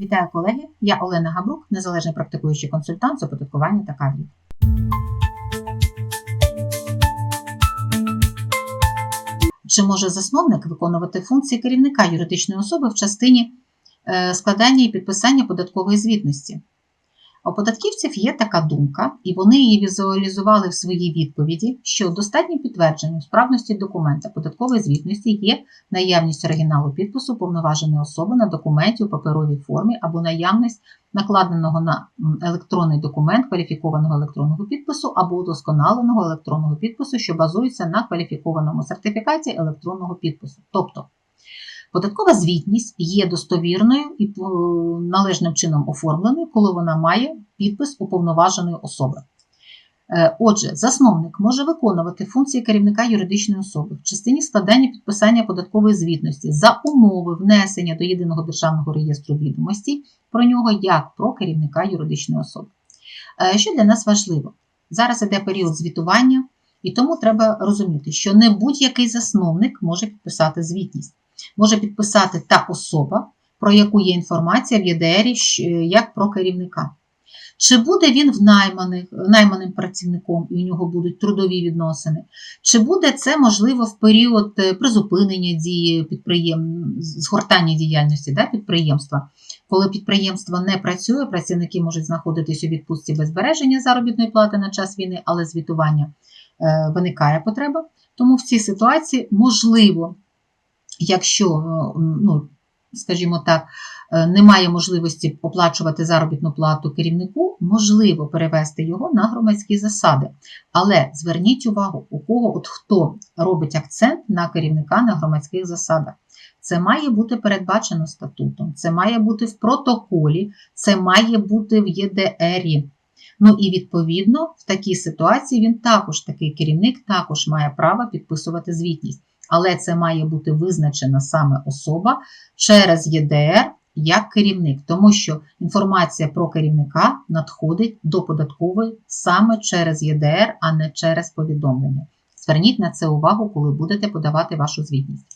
Вітаю колеги! Я Олена Габрук, незалежний практикуючий консультант з оподаткування та кадрів. Чи може засновник виконувати функції керівника юридичної особи в частині е, складання і підписання податкової звітності? У податківців є така думка, і вони її візуалізували в своїй відповіді, що достатнім підтвердженням справності документа податкової звітності є наявність оригіналу підпису повноваженої особи на документі у паперовій формі або наявність накладеного на електронний документ кваліфікованого електронного підпису або удосконаленого електронного підпису, що базується на кваліфікованому сертифікаті електронного підпису. Тобто Податкова звітність є достовірною і е, належним чином оформленою, коли вона має підпис уповноваженої особи. Е, Отже, засновник може виконувати функції керівника юридичної особи в частині складання підписання податкової звітності за умови внесення до єдиного державного реєстру відомостей про нього як про керівника юридичної особи. Е, Що для нас важливо? Зараз іде період звітування, і тому треба розуміти, що не будь-який засновник може підписати звітність може підписати та особа, про яку є інформація в ЄДРі як про керівника. Чи буде він найманим працівником і у нього будуть трудові відносини? Чи буде це можливо в період е, призупинення дії підприєм... згортання діяльності да, підприємства? Коли підприємство не працює, працівники можуть знаходитись у відпустці без збереження заробітної плати на час війни, але звітування е, виникає потреба. Тому в цій ситуації можливо якщо, е, ну, скажімо так, е, немає можливості оплачувати заробітну плату керівнику, можливо перевести його на громадські засади. Але зверніть увагу, у кого от хто робить акцент на керівника на громадських засадах. Це має бути передбачено статутом, це має бути в протоколі, це має бути в ЄДРі. Ну і відповідно в такій ситуації він також, такий керівник, також має право підписувати звітність але це має бути визначена саме особа через ЄДР як керівник, тому що інформація про керівника надходить до податкової саме через ЄДР, а не через повідомлення. Зверніть на це увагу, коли будете подавати вашу звітність.